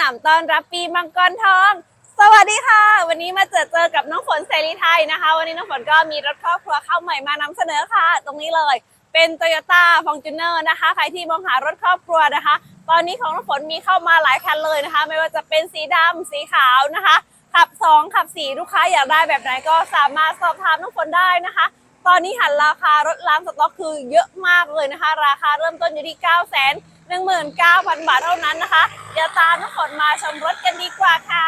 นำต้อนรับปีมังกรทอง สวัสดีค่ะ วันนี้มาเจอเจอกับน้องฝนเสรีไทยนะคะ วันนี้น้องฝนก็มีรถครอบครัวเข้าใหม่มานำเสนอค่ะ ตรงนี้เลย เป็น Toyota f o r t u n e r นะคะ ใครที่มองหารถครอบครัวนะคะ ตอนนี้ของน้องฝนมีเข้ามาหลายคันเลยนะคะ ไม่ว่าจะเป็นสีดำสีขาวนะคะ ขับ 2 ขับ4ลูกค้าอยากได้แบบไหนก็สามารถสอบถามน้องฝนได้นะคะตอนนี้หันราคารถล้างสต็อกคือเยอะมากเลยนะคะ ราคาเริ่มต้นอยู่ที่9 1 9 0 0 0 บาทเท่านั้นนะคะ เดี๋ยวตามน้องฝนมาชมรถกันดีกว่าค่ะ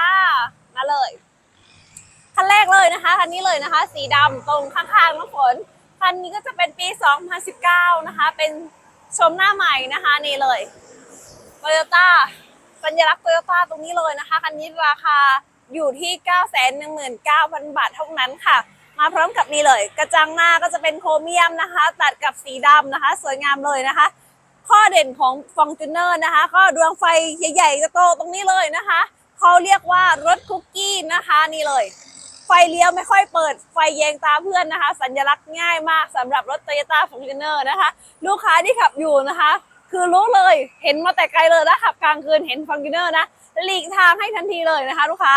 มาเลย คันแรกเลยนะคะคันนี้เลยนะคะ สีดำตรงข้างๆน้องฝนคันนี้ก็จะเป็นปี 2019 นะคะ เป็นชมหน้าใหม่นะคะนี่เลยโตโยต้าสัญลักษณ์โตโยต้าตรงนี้เลยนะคะคันนี้ราคาอยู่ที่ 919,000 บาทเท่านั้นค่ะ มาพร้อมกับนี่เลย กระจังหน้าก็จะเป็นโครเมียมนะคะ ตัดกับสีดำนะคะ สวยงามเลยนะคะ ข้อเด่นของฟองจูเนอร์นะคะ ก็ดวงไฟใหญ่ๆจะโตตรงนี้เลยนะคะเขาเรียกว่ารถคุกกี้นะคะนี่เลย ไฟเลี้ยวไม่ค่อยเปิดไฟแยงตาเพื่อนนะคะ สัญลักษณ์ง่ายมากสำหรับรถ Toyota f o r t u n e r นะคะ ลูกค้าที่ขับอยู่นะคะ คือรู้เลยเห็นมาแต่ไกลเลยนะขับกลางคืนเห็น f o r t u n e r นะหลีกทางให้ทันทีเลยนะคะ ลูกค้า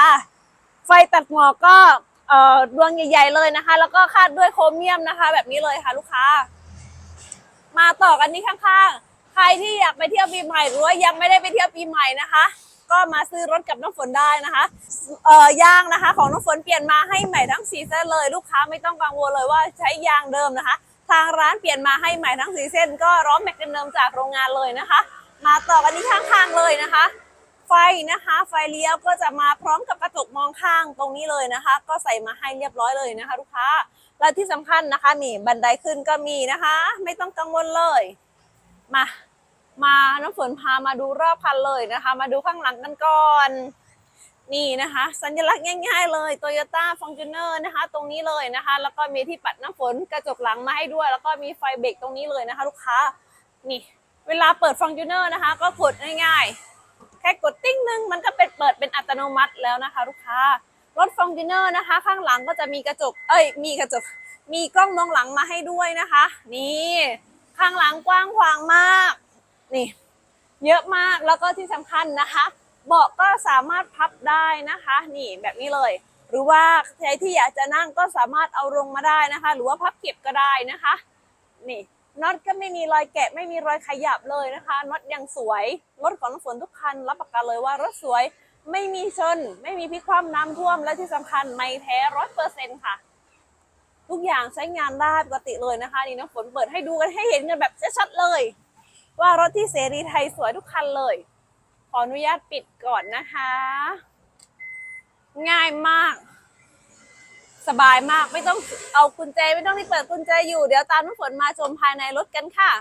ไฟตัดหมอกก็ดวงใหญ่ๆเลยนะคะ แล้วก็คาดด้วยโครเมียมนะคะ แบบนี้เลยค่ะ ลูกค้า มาต่อกันที่ข้างๆ ใครที่อยากไปเที่ยวปีใหม่หรือว่ายังไม่ได้ไปเที่ยวปีใหม่นะคะ ก็มาซื้อรถกับน้องฝนได้นะคะเอ่อยางนะคะ ของน้องฝนเปลี่ยนมาให้ใหม่ทั้งสีเส้นเลย ลูกค้าไม่ต้องกังวลเลยว่าใช้ยางเดิมนะคะ ทางร้านเปลี่ยนมาให้ใหม่ทั้งสีเส้น ก็ร้อมแม็กเดิมจากโรงงานเลยนะคะ มาต่อกันที่ข้างๆเลยนะคะ ไฟนะคะ ไฟเลี้ยวก็จะมาพร้อมกับกระจกมองข้างตรงนี้เลยนะคะ ก็ใส่มาให้เรียบร้อยเลยนะคะ ลูกค้าและที่สำคัญนะคะนี่บันไดขึ้นก็มีนะคะ ไม่ต้องกังวลเลย มา มาน้ำฝนพามาดูรอบคันเลยนะคะ มาดูข้างหลังกันก่อน นี่นะคะ สัญลักษณ์ง่ายๆเลย Toyota f o r t u n e r นะคะ ตรงนี้เลยนะคะ แล้วก็มีที่ปัดน้ำฝนกระจกหลังมาให้ด้วย แล้วก็มีไฟเบรกตรงนี้เลยนะคะ ลูกค้า นี่ เวลาเปิด f o r t u n e r นะคะ ก็กดง่ายๆ แค่กดติ้งนึงมันก็เป็นเปิดเป็นอัตโนมัติแล้วนะคะ ลูกค้ารถ f o r t u n e r นะคะ ข้างหลังก็จะมีกระจก เอ้ย มีกระจก มีกล้องมองหลังมาให้ด้วยนะคะ นี่ ข้างหลังกว้างขวางมาก นี่ เยอะมากแล้วก็ที่สำคัญนะคะ เบาะก็สามารถพับได้นะคะ นี่แบบนี้เลย หรือว่าใครที่อยากจะนั่งก็สามารถเอาลงมาได้นะคะ หรือว่าพับเก็บก็ได้นะคะ นี่น็อตก็ไม่มีรอยแกะไม่มีรอยขยับเลยนะคะน็อตยังสวยรถของน้ำฝนทุกคันรับประกันเลยว่ารถสวยไม่มีชน ไม่มีพิคว่ำน้ำท่วมและที่สำคัญไม่แท้ร้อยเปอร์เซ็นต์ค่ะ ทุกอย่างใช้งานได้ปกติเลยนะคะ นี่น้ำฝนเปิดให้ดูกันให้เห็นกันแบบชัดๆเลย ว่ารถที่เสรีไทยสวยทุกคันเลย ขออนุญาตปิดก่อนนะคะ ง่ายมาก สบายมากไม่ต้องเอากุญแจไม่ต้องที่เปิดกุญแจอยู่เดี๋ยวตามน้ำฝนมาชมภายในรถกันค่ะ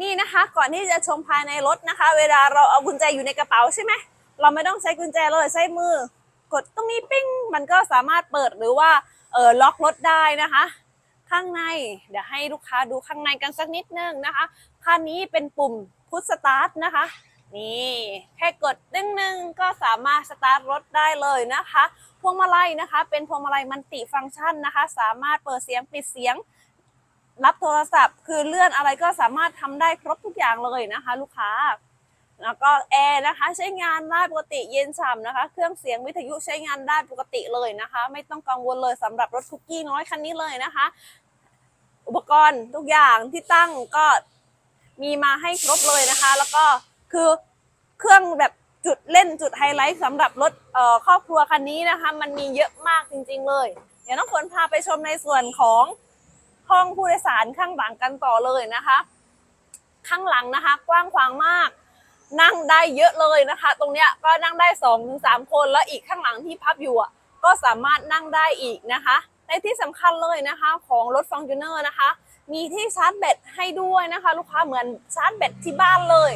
นี่นะคะ ก่อนที่จะชมภายในรถนะคะ เวลาเราเอากุญแจอยู่ในกระเป๋าใช่ไหมเราไม่ต้องใช้กุญแจเลยใช้มือกดตรงนี้ปิ้ง มันก็สามารถเปิดหรือว่าเออล็อกรถได้นะคะ ข้างใน เดี๋ยวให้ลูกค้าดูข้างในกันสักนิดนึงนะคะคันนี้เป็นปุ่มพุชสตาร์ทนะคะ นี่แค่กดดึงหนึ่งก็สามารถสตาร์ทรถได้เลยนะคะพวงมาลัยนะคะ เป็นพวงมาลัยมันติฟังก์ชันนะคะ สามารถเปิดเสียงปิดเสียง รับโทรศัพท์ คือเลื่อนอะไรก็สามารถทำได้ครบทุกอย่างเลยนะคะ ลูกค้า แล้วก็แอร์นะคะใช้งานได้ปกติเย็นฉ่ำนะคะ เครื่องเสียงวิทยุใช้งานได้ปกติเลยนะคะ ไม่ต้องกังวลเลยสำหรับรถคุกกี้น้อยคันนี้เลยนะคะ อุปกรณ์ทุกอย่างที่ตั้งก็มีมาให้ครบเลยนะคะ แล้วก็คือเครื่องแบบจุดเล่นจุดไฮไลท์สำหรับรถเอ่อครอบครัวคันนี้นะคะ มันมีเยอะมากจริง ๆ เลย เดี๋ยวน้องฝนพาไปชมในส่วนของห้องผู้โดยสารข้างหลังกันต่อเลยนะคะ ข้างหลังนะคะ กว้างขวางมาก นั่งได้เยอะเลยนะคะ ตรงเนี้ยก็นั่งได้สองถึงสามคนแล้วอีกข้างหลังที่พับอยู่อะก็สามารถนั่งได้อีกนะคะ ในที่สำคัญเลยนะคะของรถฟ o r t u n e r นะคะ มีที่ชาร์จแบตให้ด้วยนะคะ ลูกค้าเหมือนชาร์จแบตที่บ้านเลย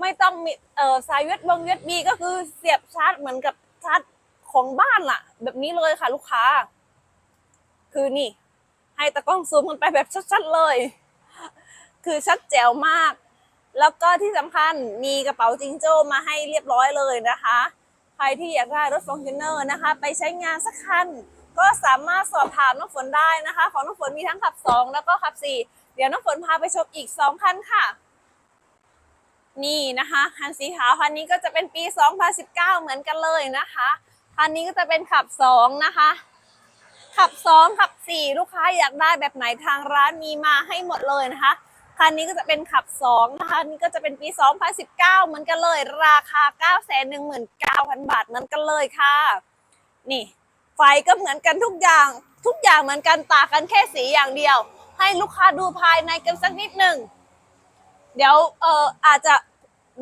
ไม่ต้องมีเอ่อสายเวทบงเวทบีก็คือเสียบชาร์จเหมือนกับชาร์จของบ้านล่ะ แบบนี้เลยค่ะ ลูกค้า คือนี่ ให้ตะกล้องซูมกันไปแบบชัดๆเลย คือชัดแจ๋วมาก แล้วก็ที่สำคัญมีกระเป๋าจิงโจ้มาให้เรียบร้อยเลยนะคะ ใครที่อยากได้รถฟ o r t u n e r นะคะ ไปใช้งานสักคัน ก็สามารถสอบถามน้องฝนได้นะคะ ของน้องฝนมีทั้งขับ 2 แล้วก็ขับ 4 เดี๋ยวน้องฝนพาไปชมอีก 2 คันค่ะ นี่นะคะคันสีขาวคันนี้ก็จะเป็นปี 2019 เหมือนกันเลยนะคะคันนี้ก็จะเป็นขับ 2 นะคะขับ 2 ขับ 4 ลูกค้าอยากได้แบบไหนทางร้านมีมาให้หมดเลยนะคะ คันนี้ก็จะเป็นขับ2นะคะนี่ก็จะเป็นปี 2019 เหมือนกันเลย ราคา 919,000 บาทเหมือนกันเลยค่ะ นี่ ไฟก็เหมือนกันทุกอย่าง ทุกอย่างเหมือนกันต่างกันแค่สีอย่างเดียว ให้ลูกค้าดูภายในกันสักนิดหนึ่ง เดี๋ยวเอออาจจะ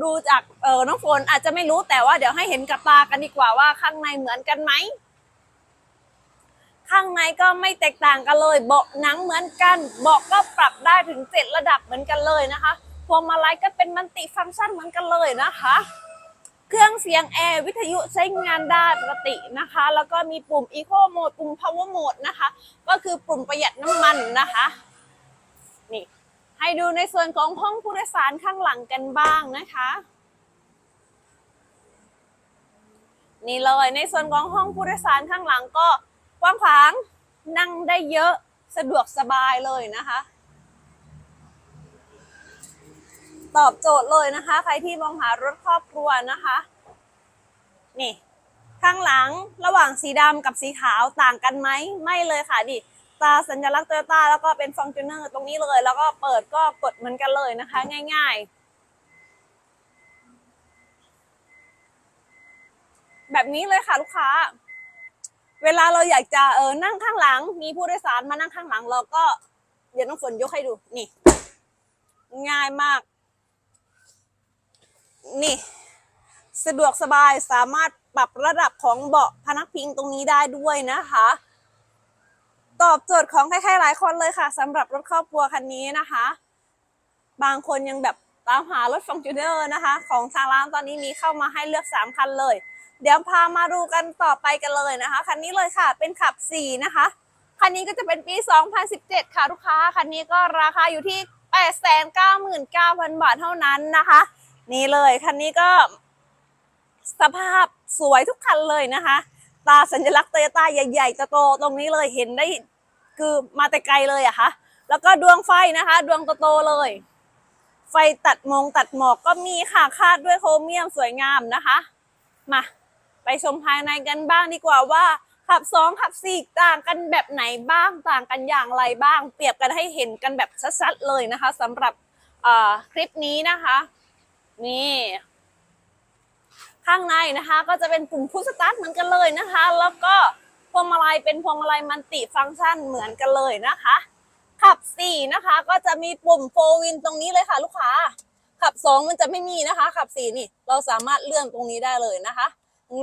ดูจากเออน้องฝนอาจจะไม่รู้แต่ว่าเดี๋ยวให้เห็นกับตากันดีกว่าว่าข้างในเหมือนกันไหม ข้างในก็ไม่แตกต่างกันเลย เบาะหนังเหมือนกัน เบาะก็ปรับได้ถึงเจ็ดระดับเหมือนกันเลยนะคะพวงมาลัยก็เป็นมัลติฟังก์ชันเหมือนกันเลยนะคะ เครื่องเสียงแอร์วิทยุใช้งานได้ปกตินะคะ แล้วก็มีปุ่ม Eco Mode ปุ่ม Power Mode นะคะ ก็คือปุ่มประหยัดน้ำมันนะคะนี่ให้ดูในส่วนของห้องผู้โดยสารข้างหลังกันบ้างนะคะนี่เลยในส่วนของห้องผู้โดยสารข้างหลังก็ กว้างขวาง นั่งได้เยอะสะดวกสบายเลยนะคะ ตอบโจทย์เลยนะคะ ใครที่มองหารถครอบครัวนะคะ นี่ ข้างหลังระหว่างสีดำกับสีขาวต่างกันไหม ไม่เลยค่ะดิตาสัญลักษณ์โตโยต้าแล้วก็เป็นฟองจูเนอร์ตรงนี้เลย แล้วก็เปิดก็กดเหมือนกันเลยนะคะ ง่าย ๆแบบนี้เลยค่ะลูกค้า เวลาเราอยากจะเออนั่งข้างหลัง มีผู้โดยสารมานั่งข้างหลัง เราก็เดี๋ยวน้องฝนยกให้ดูนี่ ง่ายมาก นี่ สะดวกสบายสามารถปรับระดับของเบาะพนักพิงตรงนี้ได้ด้วยนะคะ ตอบโจทย์ของใครๆหลายคนเลยค่ะสำหรับรถครอบครัวคันนี้นะคะ บางคนยังแบบตามหารถฟองจูเนอร์นะคะ ของทางร้านตอนนี้มีเข้ามาให้เลือก 3 คันเลย เดี๋ยวพามาดูกันต่อไปกันเลยนะคะ คันนี้เลยค่ะ เป็นขับ 4 นะคะ คันนี้ก็จะเป็นปี 2017 ค่ะลูกค้า คันนี้ก็ราคาอยู่ที่ 899,000 บาทเท่านั้นนะคะ นี่เลย คันนี้ก็ สภาพสวยทุกคันเลยนะคะ ตาสัญลักษณ์โตโยต้าใหญ่ๆโตตรงนี้เลยเห็นได้คือมาแต่ไกลเลยอะคะแล้วก็ดวงไฟนะคะ ดวงโตๆเลย ไฟตัดมงตัดหมอกก็มีค่ะคาดด้วยโครเมียมสวยงามนะคะ มา ไปชมภายในกันบ้างดีกว่าว่าขับสองขับสี่ต่างกันแบบไหนบ้างต่างกันอย่างไรบ้าง เปรียบกันให้เห็นกันแบบชัดๆเลยนะคะสำหรับคลิปนี้นะคะ นี่ข้างในนะคะก็จะเป็นปุ่มพุชสตาร์ทเหมือนกันเลยนะคะ แล้วก็พวงมาลัยเป็นพวงมาลัยมัลติฟังก์ชันเหมือนกันเลยนะคะ ขับ 4 นะคะ ก็จะมีปุ่มโฟวินตรงนี้เลยค่ะ ลูกค้า ขับ 2 มันจะไม่มีนะคะ ขับ 4 นี่ เราสามารถเลื่อนตรงนี้ได้เลยนะคะ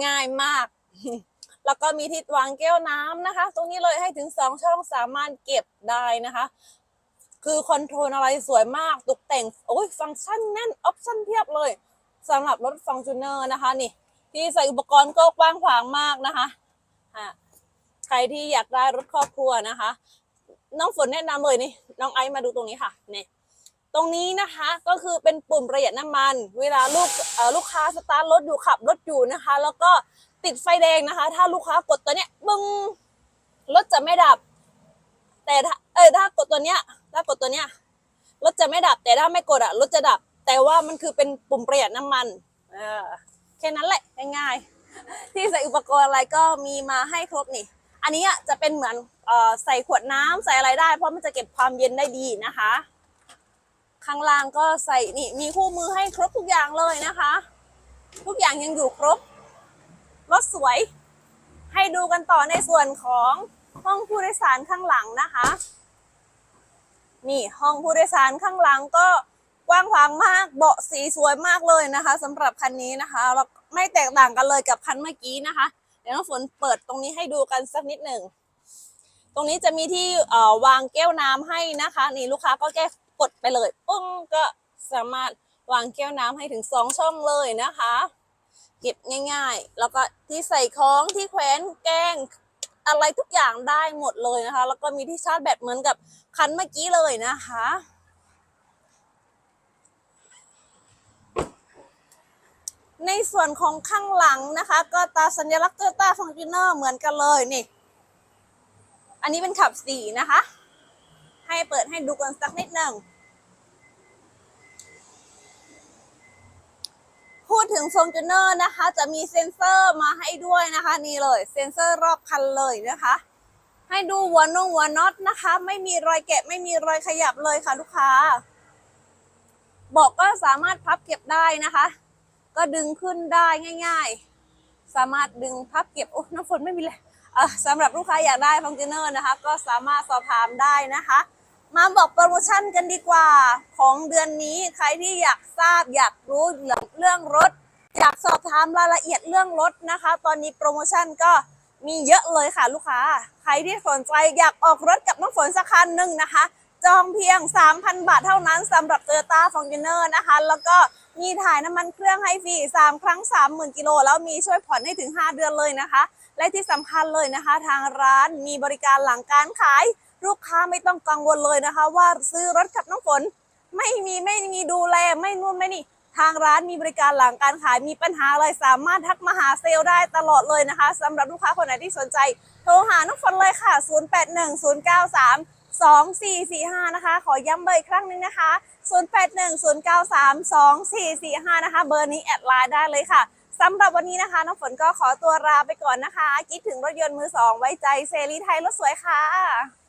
ง่ายมาก แล้วก็มีที่วางแก้วน้ำนะคะ ตรงนี้เลยให้ถึง2ช่องสามารถเก็บได้นะคะ คือคอนโทรลอะไรสวยมากตกแต่งโอ้ยฟังก์ชันแน่นออปชั่นเพียบเลยสำหรับรถฟองจูเนอร์นะคะนี่ ที่ใส่อุปกรณ์ก็กว้างขวางมากนะคะะใครที่อยากได้รถครอบครัวนะคะ น้องฝนแนะนำเลยนี่น้องไอซ์มาดูตรงนี้ค่ะนี่ ตรงนี้นะคะก็คือเป็นปุ่มประหยัดน้ำมัน เวลาลูกลูกค้าสตาร์ทรถอยู่ขับรถอยู่นะคะ แล้วก็ติดไฟแดงนะคะ ถ้าลูกค้ากดตัวเนี้ยบึ้งรถจะไม่ดับ แต่ถ้าเออถ้ากดตัวเนี้ยถ้ากดตัวเนี้ยรถจะไม่ดับ แต่ถ้าไม่กดอะรถจะดับ แต่ว่ามันคือเป็นปุ่มประหยัดน้ำมันเออแค่นั้นแหละง่ายๆที่ใส่อุปกรณ์อะไรก็มีมาให้ครบนี่ อันนี้จะเป็นเหมือนออใส่ขวดน้ำใส่อะไรได้ เพราะมันจะเก็บความเย็นได้ดีนะคะ ข้างล่างก็ใส่นี่มีคู่มือให้ครบทุกอย่างเลยนะคะ ทุกอย่างยังอยู่ครบรถสวย ให้ดูกันต่อในส่วนของห้องผู้โดยสารข้างหลังนะคะ นี่ห้องผู้โดยสารข้างหลังก็กว้างขวางมากเบาะสีสวยมากเลยนะคะสำหรับคันนี้นะคะแล้วไม่แตกต่างกันเลยกับคันเมื่อกี้นะคะ เดี๋ยวน้องฝนเปิดตรงนี้ให้ดูกันสักนิดหนึ่งตรงนี้จะมีที่วางแก้วน้ำให้นะคะ นี่ลูกค้าก็แก้ กดไปเลยปึ้งก็สามารถวางแก้วน้ำให้ถึงสองช่องเลยนะคะ เก็บง่ายๆ แล้วก็ที่ใส่ของที่แขวนแกงอะไรทุกอย่างได้หมดเลยนะคะ แล้วก็มีที่ชาร์จแบตเหมือนกับคันเมื่อกี้เลยนะคะ ในส่วนของข้างหลังนะคะ ก็ตาสัญลักษณ์โตโยต้าฟอร์จูเนอร์เหมือนกันเลยนี่ อันนี้เป็นขับสีนะคะ ให้เปิดให้ดูกันสักนิดหนึ่ง1 f o r t u n e r นอร์นะคะ จะมีเซ็นเซอร์มาให้ด้วยนะคะ นี่เลย เซ็นเซอร์รอบคันเลยนะคะ ให้ดูหัวนงหัวน็อตนะคะ ไม่มีรอยแกะไม่มีรอยขยับเลยค่ะลูกค้าบอกก็สามารถพับเก็บได้นะคะ ก็ดึงขึ้นได้ง่าย ๆ สามารถดึงพับเก็บโอ้น้ำฝนไม่มีเลยเอ่อสำหรับลูกค้าอยากได้ฟงจูเนอร์นะคะ ก็สามารถสอบถามได้นะคะ มาบอกโปรโมชั่นกันดีกว่า ของเดือนนี้ใครที่อยากทราบอยากรู้เรื่องรถ อยากสอบถามรายละเอียดเรื่องรถนะคะ ตอนนี้โปรโมชั่นก็มีเยอะเลยค่ะลูกค้า ใครที่สนใจอยากออกรถกับน้องฝนสักคันหนึ่งนะคะ จองเพียง 3,000 บาทเท่านั้นสำหรับ Toyota Fortuner นะคะ แล้วก็มีถ่ายน้ำมันเครื่องให้ฟรี 3 ครั้ง 30,000 กิโล แล้วมีช่วยผ่อนให้ถึง 5 เดือนเลยนะคะ และที่สำคัญเลยนะคะ ทางร้านมีบริการหลังการขาย ลูกค้าไม่ต้องกังวลเลยนะคะ ว่าซื้อรถกับน้องฝน ไม่มีไม่มีดูแลไม่นู่นไม่นี่ ทางร้านมีบริการหลังการขายมีปัญหาอะไรสามารถทักมาหาเซลล์ได้ตลอดเลยนะคะสำหรับลูกค้าคนไหนที่สนใจ โทรหาน้องฝนเลยค่ะ 081093 2445 นะคะ ขอย้ำเบอร์อีกครั้งหนึงนะคะ 081093 2445 นะคะ เบอร์นี้แอดไลน์ได้เลยค่ะสำหรับวันนี้นะคะ น้องฝนก็ขอตัวลาไปก่อนนะคะ คิดถึงรถยนต์มือสองไว้ใจเซรีไทยรถสวยค่ะ